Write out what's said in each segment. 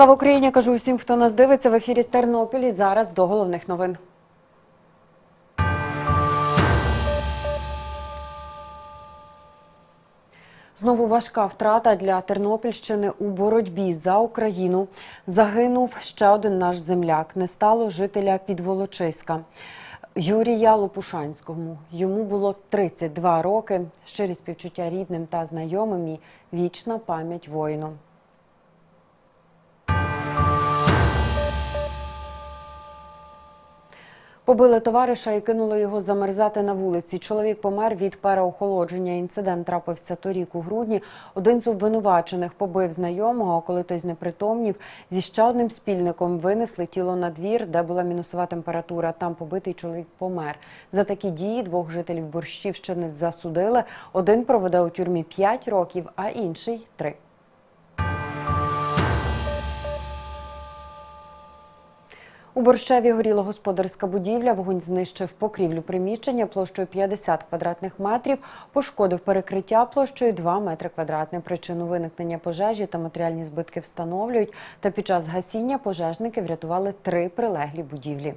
Слава Україні! Кажу усім, хто нас дивиться в ефірі Тернопіль. Зараз до головних новин. Знову важка втрата для Тернопільщини у боротьбі за Україну. Загинув ще один наш земляк. Не стало жителя Підволочиська. Юрія Лопушанському. Йому було 32 роки. Щирі співчуття рідним та знайомим і вічна пам'ять воїну. Побили товариша і кинули його замерзати на вулиці. Чоловік помер від переохолодження. Інцидент трапився торік у грудні. Один з обвинувачених побив знайомого, коли той знепритомнів, зі ще одним спільником винесли тіло на двір, де була мінусова температура. Там побитий чоловік помер. За такі дії двох жителів Борщівщини засудили. Один проведе у тюрмі 5 років, а інший 3. У Борщеві горіла господарська будівля. Вогонь знищив покрівлю приміщення площею 50 квадратних метрів, пошкодив перекриття площею 2 метри квадратне. Причину виникнення пожежі та матеріальні збитки встановлюють. Та під час гасіння пожежники врятували три прилеглі будівлі.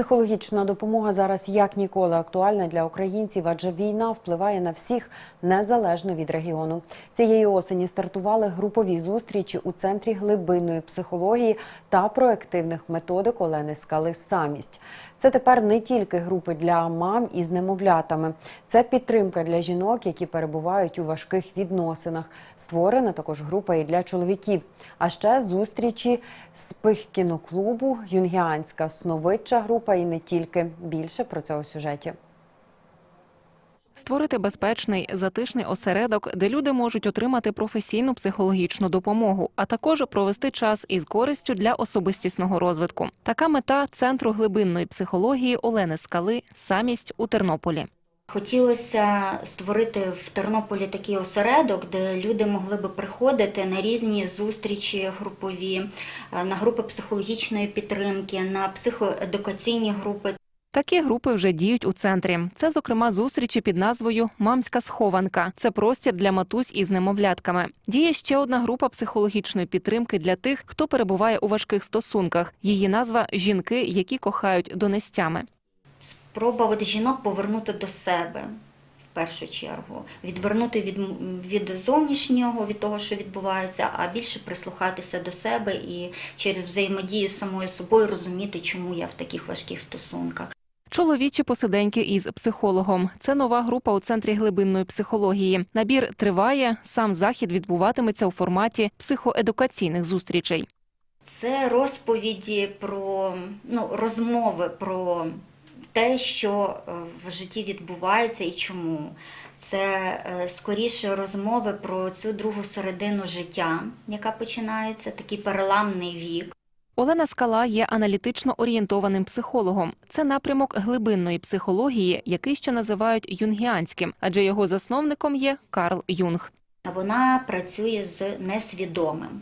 Психологічна допомога зараз як ніколи актуальна для українців, адже війна впливає на всіх незалежно від регіону. Цієї осені стартували групові зустрічі у центрі глибинної психології та проективних методик Олени Скали Самість. Це тепер не тільки групи для мам із немовлятами, це підтримка для жінок, які перебувають у важких відносинах. Створена також група і для чоловіків. А ще зустрічі з пихкіноклубу, юнгіанська сновидча група і не тільки. Більше про це у сюжеті. Створити безпечний, затишний осередок, де люди можуть отримати професійну психологічну допомогу, а також провести час із користю для особистісного розвитку. Така мета центру глибинної психології Олени Скали самість у Тернополі. Хотілося створити в Тернополі такий осередок, де люди могли би приходити на різні зустрічі групові, е, на групи психологічної підтримки, на психоедукаційні групи. Такі групи вже діють у центрі. Це, зокрема, зустрічі під назвою Мамська схованка. Це простір для матусь із немовлятками. Діє ще одна група психологічної підтримки для тих, хто перебуває у важких стосунках. Її назва жінки, які кохають донестями. Спробувати жінок повернути до себе в першу чергу, відвернути від, від зовнішнього, від того, що відбувається, а більше прислухатися до себе і через взаємодію з самою собою розуміти, чому я в таких важких стосунках. Чоловічі посиденьки із психологом. Це нова група у центрі глибинної психології. Набір триває. Сам захід відбуватиметься у форматі психоедукаційних зустрічей. Це розповіді про ну, розмови про те, що е, в житті відбувається і чому. Це е, скоріше розмови про цю другу середину життя, яка починається, такий переламний вік. Олена Скала є аналітично орієнтованим психологом. Це напрямок глибинної психології, який ще називають юнгіанським, адже його засновником є Карл Юнг. Вона працює з несвідомим,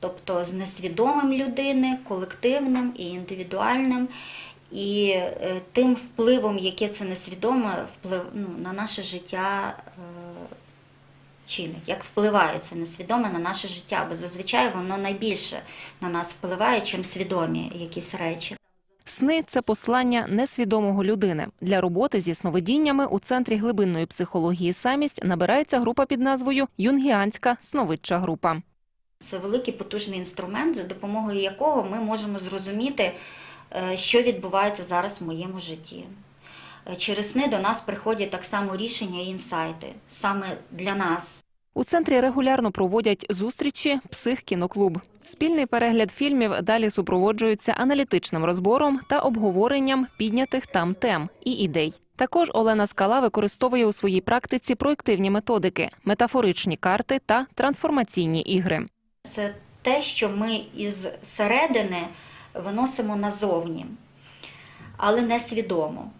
тобто з несвідомим людини, колективним і індивідуальним. І е, тим впливом, яке це несвідоме, вплив ну, на наше життя е, чинить, як впливає це несвідоме на наше життя, бо зазвичай воно найбільше на нас впливає, чим свідомі якісь речі. Сни це послання несвідомого людини. Для роботи зі сновидіннями у центрі глибинної психології самість набирається група під назвою Юнгіанська сновидча група. Це великий потужний інструмент, за допомогою якого ми можемо зрозуміти, е, що відбувається зараз в моєму житті. Е, Через сни до нас приходять так само рішення і інсайти саме для нас. У центрі регулярно проводять зустрічі психкіноклуб. Спільний перегляд фільмів далі супроводжується аналітичним розбором та обговоренням піднятих там тем і ідей. Також Олена Скала використовує у своїй практиці проективні методики, метафоричні карти та трансформаційні ігри. Це те, що ми із середини виносимо назовні, але не свідомо.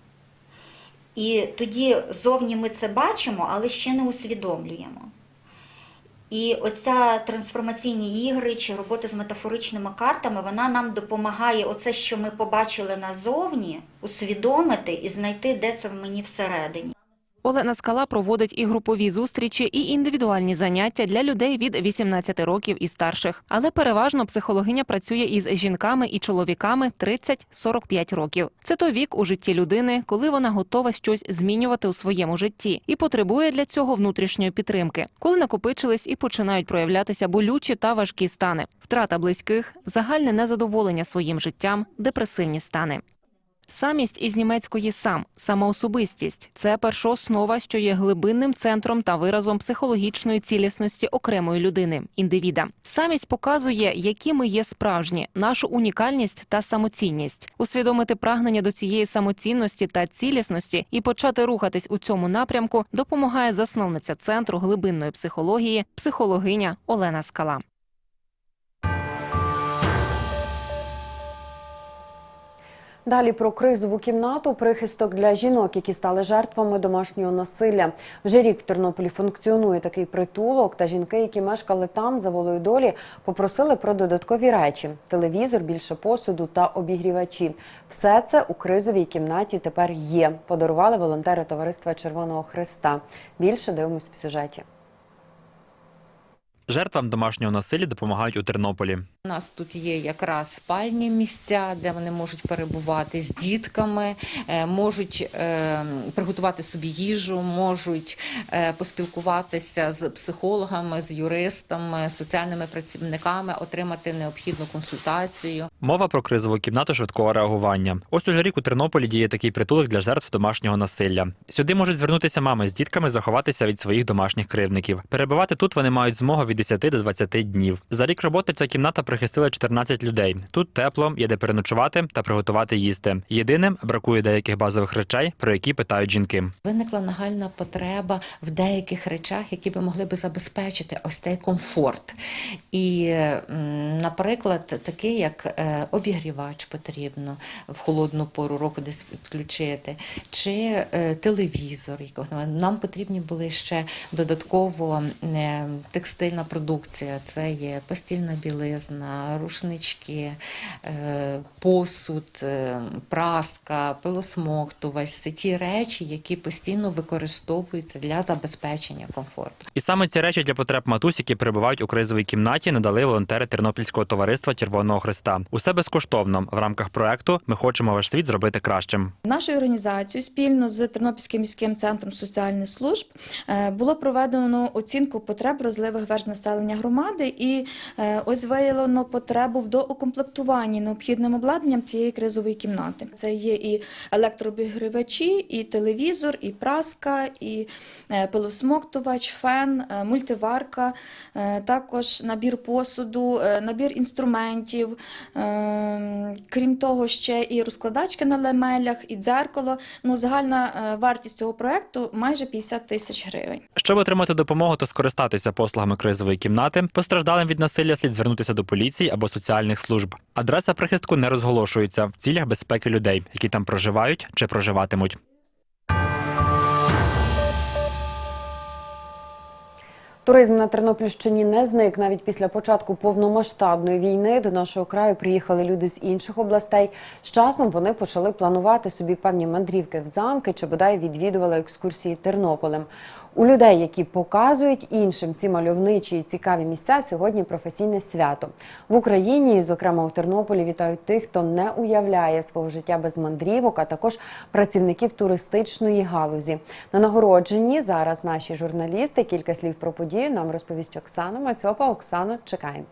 І тоді зовні ми це бачимо, але ще не усвідомлюємо. І оця трансформаційні ігри чи робота з метафоричними картами, вона нам допомагає оце, що ми побачили назовні, усвідомити і знайти, де це в мені всередині. Олена Скала проводить і групові зустрічі, і індивідуальні заняття для людей від 18 років і старших. Але переважно психологиня працює із жінками і чоловіками 30-45 років. Це той вік у житті людини, коли вона готова щось змінювати у своєму житті і потребує для цього внутрішньої підтримки, коли накопичились і починають проявлятися болючі та важкі стани, втрата близьких, загальне незадоволення своїм життям, депресивні стани. Самість із німецької сам самоособистість це першооснова, що є глибинним центром та виразом психологічної цілісності окремої людини, індивіда. Самість показує, які ми є справжні, нашу унікальність та самоцінність, усвідомити прагнення до цієї самоцінності та цілісності і почати рухатись у цьому напрямку допомагає засновниця центру глибинної психології, психологиня Олена Скала. Далі про кризову кімнату, прихисток для жінок, які стали жертвами домашнього насилля. Вже рік в Тернополі функціонує такий притулок, та жінки, які мешкали там за волею долі, попросили про додаткові речі: телевізор, більше посуду та обігрівачі. Все це у кризовій кімнаті тепер є. Подарували волонтери товариства Червоного Христа. Більше дивимось в сюжеті. Жертвам домашнього насилля допомагають у Тернополі. У нас тут є якраз спальні місця, де вони можуть перебувати з дітками, е, можуть е, приготувати собі їжу, можуть е, поспілкуватися з психологами, з юристами, соціальними працівниками, отримати необхідну консультацію. Мова про кризову кімнату швидкого реагування. Ось уже рік у Тернополі діє такий притулок для жертв домашнього насилля. Сюди можуть звернутися мами з дітками, заховатися від своїх домашніх кривдників. Перебувати тут вони мають змогу від 10 до 20 днів. За рік роботи ця кімната прихистила 14 людей. Тут тепло, є де переночувати та приготувати їсти. Єдиним бракує деяких базових речей, про які питають жінки. Виникла нагальна потреба в деяких речах, які би могли би забезпечити ось цей комфорт. І, наприклад, такий як е, обігрівач потрібно в холодну пору року десь підключити, чи е, телевізор. Нам потрібні були ще додатково е, текстильна продукція. Це є постільна білизна, рушнички, е, посуд, е, праска, пилосмоктувач. Це ті речі, які постійно використовуються для забезпечення комфорту. І саме ці речі для потреб матусь, які перебувають у кризовій кімнаті, надали волонтери Тернопільського товариства Червоного Христа. Усе безкоштовно. В рамках проекту ми хочемо ваш світ зробити кращим. Нашою організацією спільно з Тернопільським міським центром соціальних служб е, було проведено оцінку потреб розливих верст населення громади, і ось виявлено потребу в доукомплектуванні необхідним обладнанням цієї кризової кімнати. Це є і електрообігрівачі, і телевізор, і праска, і е, пилосмоктувач, фен, е, мультиварка, е, також набір посуду, набір інструментів. Крім того, ще і розкладачки на лемелях, і дзеркало. Ну, загальна вартість цього проекту майже 50 тисяч гривень. Щоб отримати допомогу та скористатися послугами кризової кімнати, постраждалим від насилля слід звернутися до поліції або соціальних служб. Адреса прихистку не розголошується в цілях безпеки людей, які там проживають чи проживатимуть. Туризм на Тернопільщині не зник навіть після початку повномасштабної війни. До нашого краю приїхали люди з інших областей. З часом вони почали планувати собі певні мандрівки в замки чи бодай відвідували екскурсії Тернополем. У людей, які показують іншим ці мальовничі і цікаві місця, сьогодні професійне свято в Україні, зокрема у Тернополі, вітають тих, хто не уявляє свого життя без мандрівок, а також працівників туристичної галузі. На нагородженні зараз наші журналісти. Кілька слів про подію нам розповість Оксана Мацьопа. Оксано, чекаємо.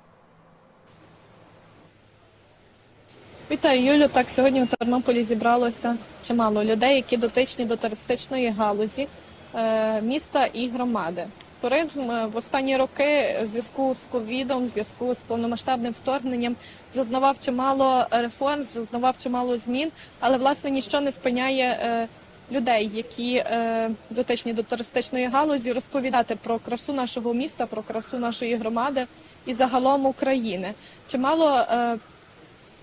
Вітаю, Юлю. Так, сьогодні в Тернополі зібралося чимало людей, які дотичні до туристичної галузі міста і громади. Туризм е, в останні роки в зв'язку з ковідом, в зв'язку з повномасштабним вторгненням зазнавав чимало реформ, зазнавав чимало змін, але власне ніщо не спиняє е, людей, які е, дотичні до туристичної галузі, розповідати про красу нашого міста, про красу нашої громади і загалом України. Чимало е,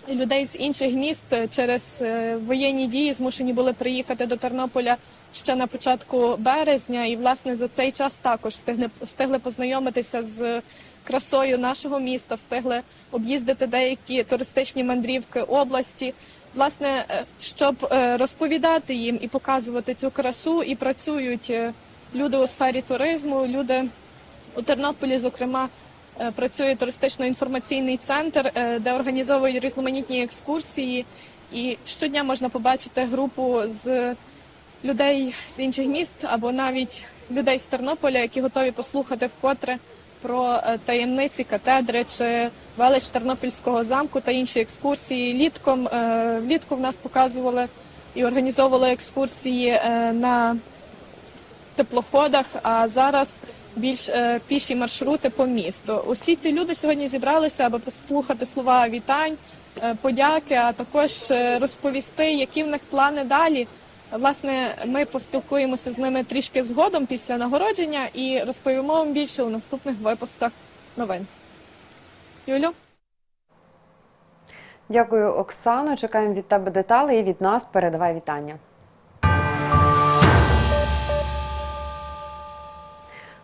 людей з інших міст е, через е, воєнні дії змушені були приїхати до Тернополя ще на початку березня, і власне за цей час також встигли, встигли познайомитися з красою нашого міста, встигли об'їздити деякі туристичні мандрівки області. власне, е, щоб е, розповідати їм і показувати цю красу, і працюють е, люди у сфері туризму, люди у Тернополі, зокрема, працює туристично-інформаційний центр, де організовують різноманітні екскурсії. І щодня можна побачити групу з людей з інших міст або навіть людей з Тернополя, які готові послухати вкотре про е, таємниці катедри чи велич Тернопільського замку та інші екскурсії. Літком е, влітку в нас показували і організовували екскурсії е, на теплоходах, а зараз більш піші маршрути по місту. Усі ці люди сьогодні зібралися, аби послухати слова вітань, подяки, а також розповісти, які в них плани далі. Власне, ми поспілкуємося з ними трішки згодом після нагородження і розповімо вам більше у наступних випусках новин. Юлю? Дякую, Оксано. Чекаємо від тебе деталі і від нас передавай вітання.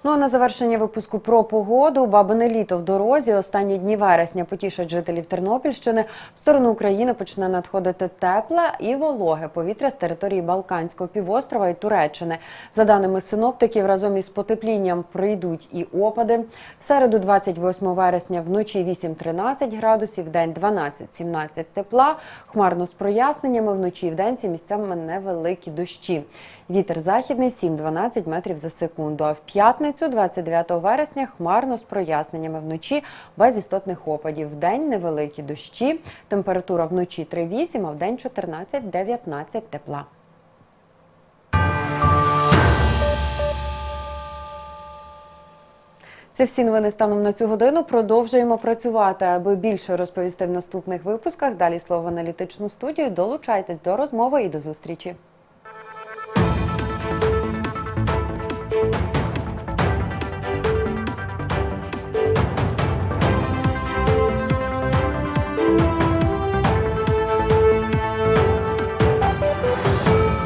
Ну а на завершення випуску про погоду бабине літо в дорозі. Останні дні вересня потішать жителів Тернопільщини. В сторону України почне надходити тепле і вологе повітря з території Балканського півострова і Туреччини. За даними синоптиків, разом із потеплінням прийдуть і опади. В середу, 28 вересня, вночі 8-13 градусів, день 12-17 тепла. Хмарно з проясненнями вночі і вдень місцями невеликі дощі. Вітер західний 7-12 метрів за секунду. А в п'ятницю, 29 вересня, хмарно з проясненнями вночі без істотних опадів. В день невеликі дощі. Температура вночі 3-8, а в день 14-19 тепла. Це всі новини станом на цю годину. Продовжуємо працювати, аби більше розповісти в наступних випусках. Далі слово аналітичну студію. Долучайтесь до розмови і до зустрічі.